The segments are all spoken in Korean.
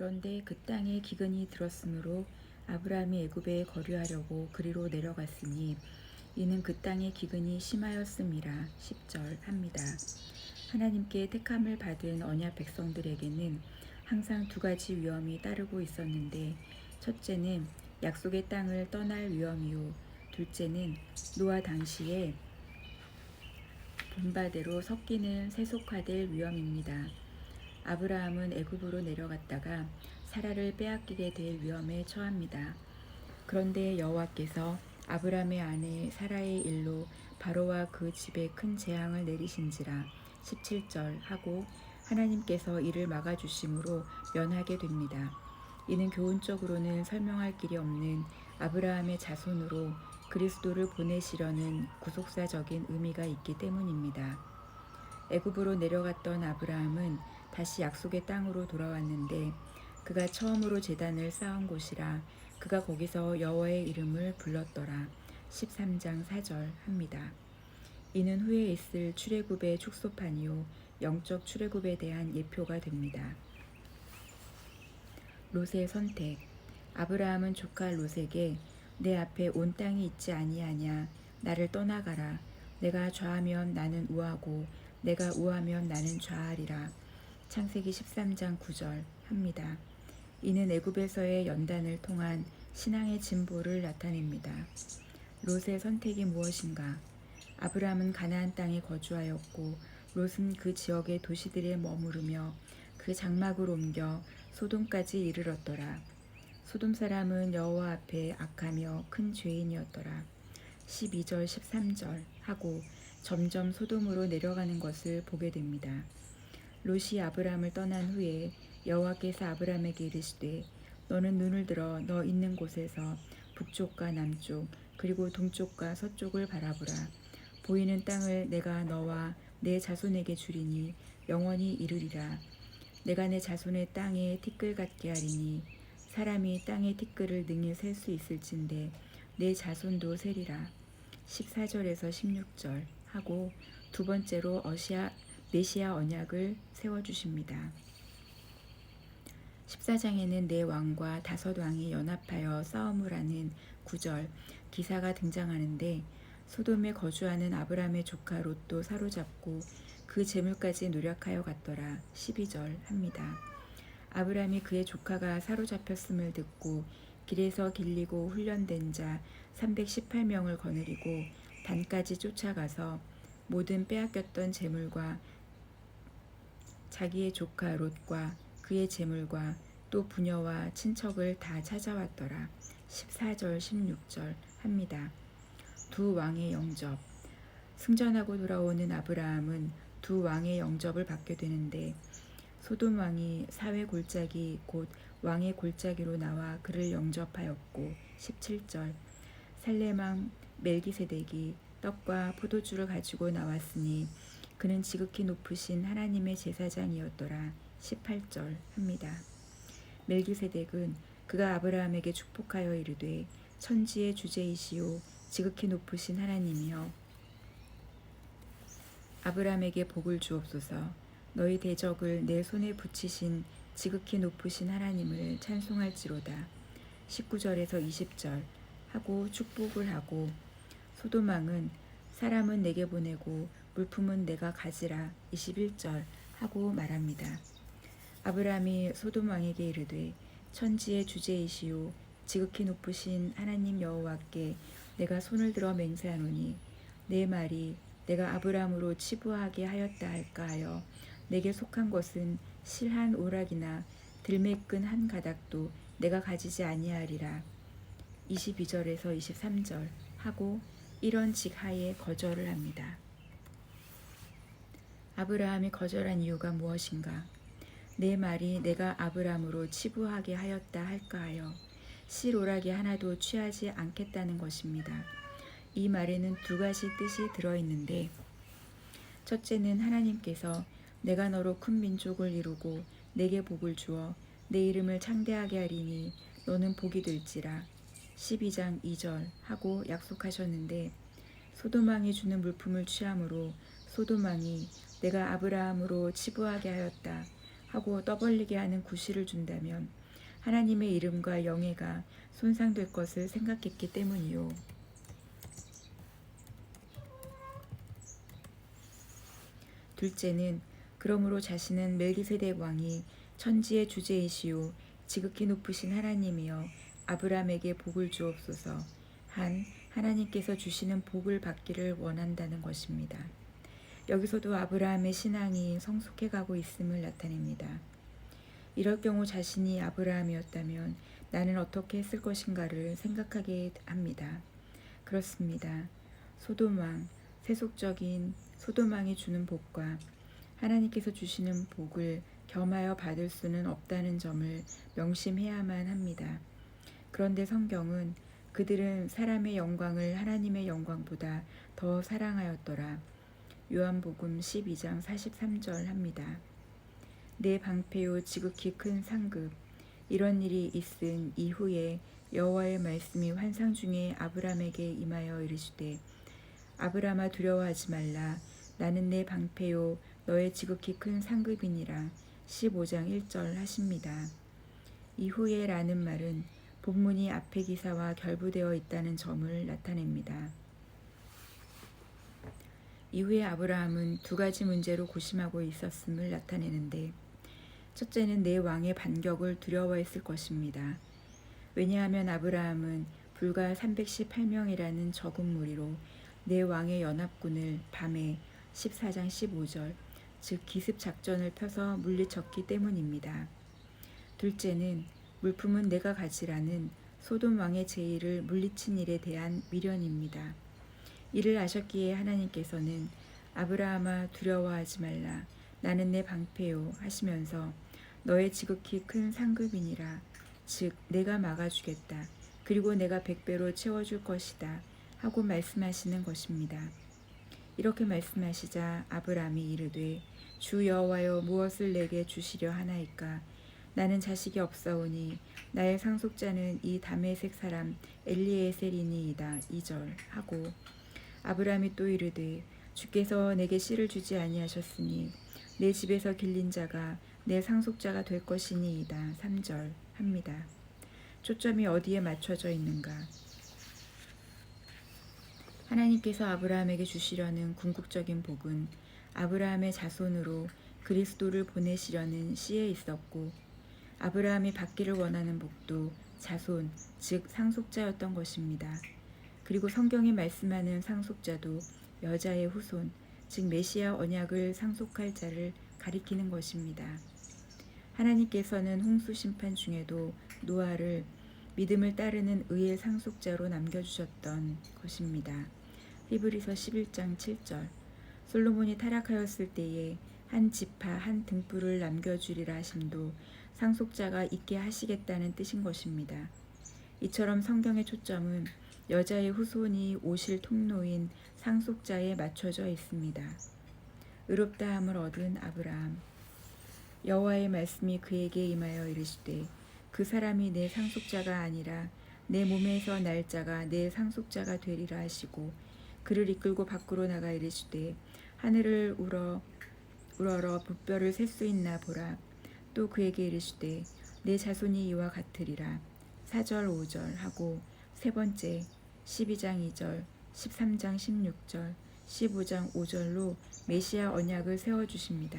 그런데 그 땅에 기근이 들었으므로 아브라함이 애굽에 거류하려고 그리로 내려갔으니 이는 그 땅의 기근이 심하였음이라 10절 합니다. 하나님께 택함을 받은 언약 백성들에게는 항상 두 가지 위험이 따르고 있었는데 첫째는 약속의 땅을 떠날 위험이요 둘째는 노아 당시에 본바대로 섞이는 세속화될 위험입니다. 아브라함은 애굽으로 내려갔다가 사라를 빼앗기게 될 위험에 처합니다. 그런데 여호와께서 아브라함의 아내 사라의 일로 바로와 그 집에 큰 재앙을 내리신지라 17절 하고 하나님께서 이를 막아주심으로 면하게 됩니다. 이는 교훈적으로는 설명할 길이 없는 아브라함의 자손으로 그리스도를 보내시려는 구속사적인 의미가 있기 때문입니다. 애굽으로 내려갔던 아브라함은 다시 약속의 땅으로 돌아왔는데 그가 처음으로 제단을 쌓은 곳이라 그가 거기서 여호와의 이름을 불렀더라. 13장 4절 합니다. 이는 후에 있을 출애굽의 축소판이요 영적 출애굽에 대한 예표가 됩니다. 롯의 선택 아브라함은 조카 롯에게 내 앞에 온 땅이 있지 아니하냐 나를 떠나가라 내가 좌하면 나는 우하고 내가 우하면 나는 좌하리라 창세기 13장 9절 합니다. 이는 애굽에서의 연단을 통한 신앙의 진보를 나타냅니다. 롯의 선택이 무엇인가? 아브라함은 가나안 땅에 거주하였고 롯은 그 지역의 도시들에 머무르며 그 장막을 옮겨 소돔까지 이르렀더라. 소돔 사람은 여호와 앞에 악하며 큰 죄인이었더라. 12절 13절 하고 점점 소돔으로 내려가는 것을 보게 됩니다. 롯이 아브라함을 떠난 후에 여호와께서 아브라함에게 이르시되 너는 눈을 들어 너 있는 곳에서 북쪽과 남쪽 그리고 동쪽과 서쪽을 바라보라. 보이는 땅을 내가 너와 내 자손에게 주리니 영원히 이르리라. 내가 내 자손의 땅에 티끌 같게 하리니 사람이 땅의 티끌을 능히 셀 수 있을진데 내 자손도 세리라. 14절에서 16절 하고 두 번째로 어시아 메시아 언약을 세워 주십니다. 14장에는 네 왕과 다섯 왕이 연합하여 싸움을 하는 구절 기사가 등장하는데 소돔에 거주하는 아브라함의 조카 롯도 사로잡고 그 재물까지 노력하여 갔더라 12절 합니다. 아브라함이 그의 조카가 사로잡혔음을 듣고 길에서 길리고 훈련된 자 318명을 거느리고 단까지 쫓아가서 모든 빼앗겼던 재물과 자기의 조카 롯과 그의 재물과 또 부녀와 친척을 다 찾아왔더라. 14절 16절 합니다. 두 왕의 영접 승전하고 돌아오는 아브라함은 두 왕의 영접을 받게 되는데 소돔 왕이 사회 골짜기 곧 왕의 골짜기로 나와 그를 영접하였고 17절 살레망 멜기세덱이 떡과 포도주를 가지고 나왔으니 그는 지극히 높으신 하나님의 제사장이었더라. 18절 합니다. 멜기세덱은 그가 아브라함에게 축복하여 이르되 천지의 주제이시오. 지극히 높으신 하나님이여. 아브라함에게 복을 주옵소서. 너희 대적을 내 손에 붙이신 지극히 높으신 하나님을 찬송할지로다. 19절에서 20절 하고 축복을 하고 소도망은 사람은 내게 보내고 물품은 내가 가지라 21절 하고 말합니다. 아브라함이 소돔 왕에게 이르되 천지의 주제이시오 지극히 높으신 하나님 여호와께 내가 손을 들어 맹세하노니 내 말이 내가 아브라함으로 치부하게 하였다 할까 하여 내게 속한 것은 실한 오락이나 들매끈 한 가닥도 내가 가지지 아니하리라 22절에서 23절 하고 이런 직하에 거절을 합니다. 아브라함이 거절한 이유가 무엇인가? 내 말이 내가 아브라함으로 치부하게 하였다 할까 하여 실오락이 하나도 취하지 않겠다는 것입니다. 이 말에는 두 가지 뜻이 들어 있는데 첫째는 하나님께서 내가 너로 큰 민족을 이루고 내게 복을 주어 내 이름을 창대하게 하리니 너는 복이 될지라 12장 2절 하고 약속하셨는데 소도망이 주는 물품을 취함으로 소도망이 내가 아브라함으로 치부하게 하였다 하고 떠벌리게 하는 구실을 준다면 하나님의 이름과 영예가 손상될 것을 생각했기 때문이요. 둘째는 그러므로 자신은 멜기세덱 왕이 천지의 주제이시요 지극히 높으신 하나님이여 아브라함에게 복을 주옵소서 한 하나님께서 주시는 복을 받기를 원한다는 것입니다. 여기서도 아브라함의 신앙이 성숙해 가고 있음을 나타냅니다. 이럴 경우 자신이 아브라함이었다면 나는 어떻게 했을 것인가를 생각하게 합니다. 그렇습니다. 소돔왕, 세속적인 소돔왕이 주는 복과 하나님께서 주시는 복을 겸하여 받을 수는 없다는 점을 명심해야만 합니다. 그런데 성경은 그들은 사람의 영광을 하나님의 영광보다 더 사랑하였더라. 요한복음 12장 43절 합니다. 내 방패요 지극히 큰 상급 이런 일이 있은 이후에 여호와의 말씀이 환상 중에 아브람에게 임하여 이르시되 아브라마 두려워하지 말라 나는 내 방패요 너의 지극히 큰 상급이니라 15장 1절 하십니다. 이후에 라는 말은 본문이 앞의 기사와 결부되어 있다는 점을 나타냅니다. 이후에 아브라함은 두 가지 문제로 고심하고 있었음을 나타내는데 첫째는 내 왕의 반격을 두려워했을 것입니다. 왜냐하면 아브라함은 불과 318명이라는 적은 무리로 내 왕의 연합군을 밤에 14장 15절 즉 기습 작전을 펴서 물리쳤기 때문입니다. 둘째는 물품은 내가 가지라는 소돔 왕의 제의를 물리친 일에 대한 미련입니다. 이를 아셨기에 하나님께서는 아브라함아 두려워하지 말라. 나는 내 방패요 하시면서 너의 지극히 큰 상급이니라. 즉 내가 막아주겠다. 그리고 내가 백배로 채워줄 것이다. 하고 말씀하시는 것입니다. 이렇게 말씀하시자 아브라함이 이르되 주 여호와여 무엇을 내게 주시려 하나이까? 나는 자식이 없사오니 나의 상속자는 이 다메색 사람 엘리에셀이니이다. 2절 하고 아브라함이 또 이르되 주께서 내게 씨를 주지 아니하셨으니 내 집에서 길린 자가 내 상속자가 될 것이니이다 3절 합니다. 초점이 어디에 맞춰져 있는가? 하나님께서 아브라함에게 주시려는 궁극적인 복은 아브라함의 자손으로 그리스도를 보내시려는 씨에 있었고 아브라함이 받기를 원하는 복도 자손, 즉 상속자였던 것입니다. 그리고 성경이 말씀하는 상속자도 여자의 후손, 즉 메시아 언약을 상속할 자를 가리키는 것입니다. 하나님께서는 홍수 심판 중에도 노아를 믿음을 따르는 의의 상속자로 남겨주셨던 것입니다. 히브리서 11장 7절 솔로몬이 타락하였을 때에 한 지파 한 등불을 남겨주리라 하심도 상속자가 있게 하시겠다는 뜻인 것입니다. 이처럼 성경의 초점은 여자의 후손이 오실 통로인 상속자에 맞춰져 있습니다. 의롭다함을 얻은 아브라함. 여호와의 말씀이 그에게 임하여 이르시되 그 사람이 내 상속자가 아니라 내 몸에서 날 자가 내 상속자가 되리라 하시고 그를 이끌고 밖으로 나가 이르시되 하늘을 우러 우러러 붓별을 셀 수 있나 보라. 또 그에게 이르시되 내 자손이 이와 같으리라. 4절 5절 하고 세 번째 12장 2절 13장 16절 15장 5절로 메시아 언약을 세워 주십니다.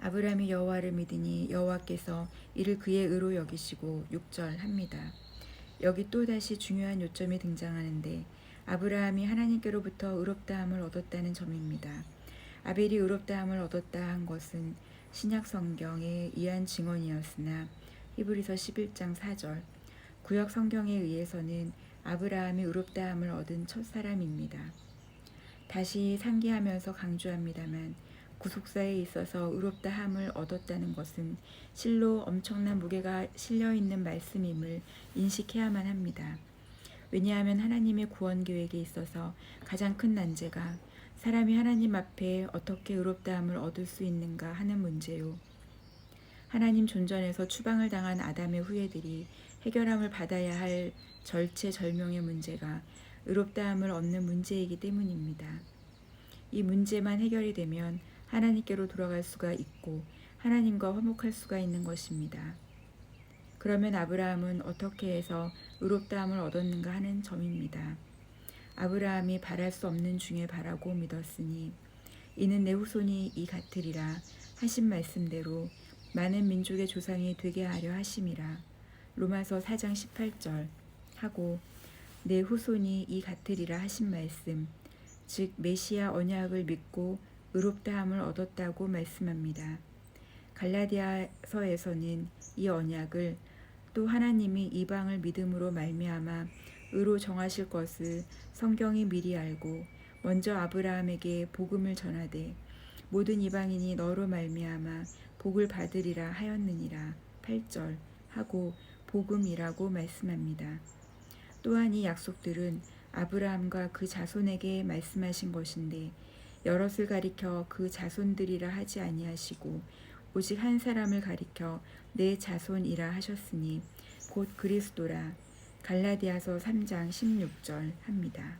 아브라함이 여호와를 믿으니 여호와께서 이를 그의 의로 여기시고 6절 합니다. 여기 또 다시 중요한 요점이 등장하는데 아브라함이 하나님께로부터 의롭다함을 얻었다는 점입니다. 아벨이 의롭다함을 얻었다 한 것은 신약 성경의 이한 증언이었으나 히브리서 11장 4절 구약 성경에 의해서는 아브라함이 의롭다함을 얻은 첫 사람입니다. 다시 상기하면서 강조합니다만 구속사에 있어서 의롭다함을 얻었다는 것은 실로 엄청난 무게가 실려 있는 말씀임을 인식해야만 합니다. 왜냐하면 하나님의 구원 계획에 있어서 가장 큰 난제가 사람이 하나님 앞에 어떻게 의롭다함을 얻을 수 있는가 하는 문제요. 하나님 존전에서 추방을 당한 아담의 후예들이 해결함을 받아야 할 절체절명의 문제가 의롭다함을 얻는 문제이기 때문입니다. 이 문제만 해결이 되면 하나님께로 돌아갈 수가 있고 하나님과 화목할 수가 있는 것입니다. 그러면 아브라함은 어떻게 해서 의롭다함을 얻었는가 하는 점입니다. 아브라함이 바랄 수 없는 중에 바라고 믿었으니 이는 내 후손이 이 같으리라 하신 말씀대로 많은 민족의 조상이 되게 하려 하심이라 로마서 4장 18절. 하고 내 후손이 이 같으리라 하신 말씀. 즉 메시아 언약을 믿고 의롭다함을 얻었다고 말씀합니다. 갈라디아서에서는 이 언약을 또 하나님이 이방을 믿음으로 말미암아 의로 정하실 것을 성경이 미리 알고 먼저 아브라함에게 복음을 전하되 모든 이방인이 너로 말미암아 복을 받으리라 하였느니라. 8절. 하고 복음이라고 말씀합니다. 또한 이 약속들은 아브라함과 그 자손에게 말씀하신 것인데 여럿을 가리켜 그 자손들이라 하지 아니하시고 오직 한 사람을 가리켜 내 자손이라 하셨으니 곧 그리스도라 갈라디아서 3장 16절 합니다.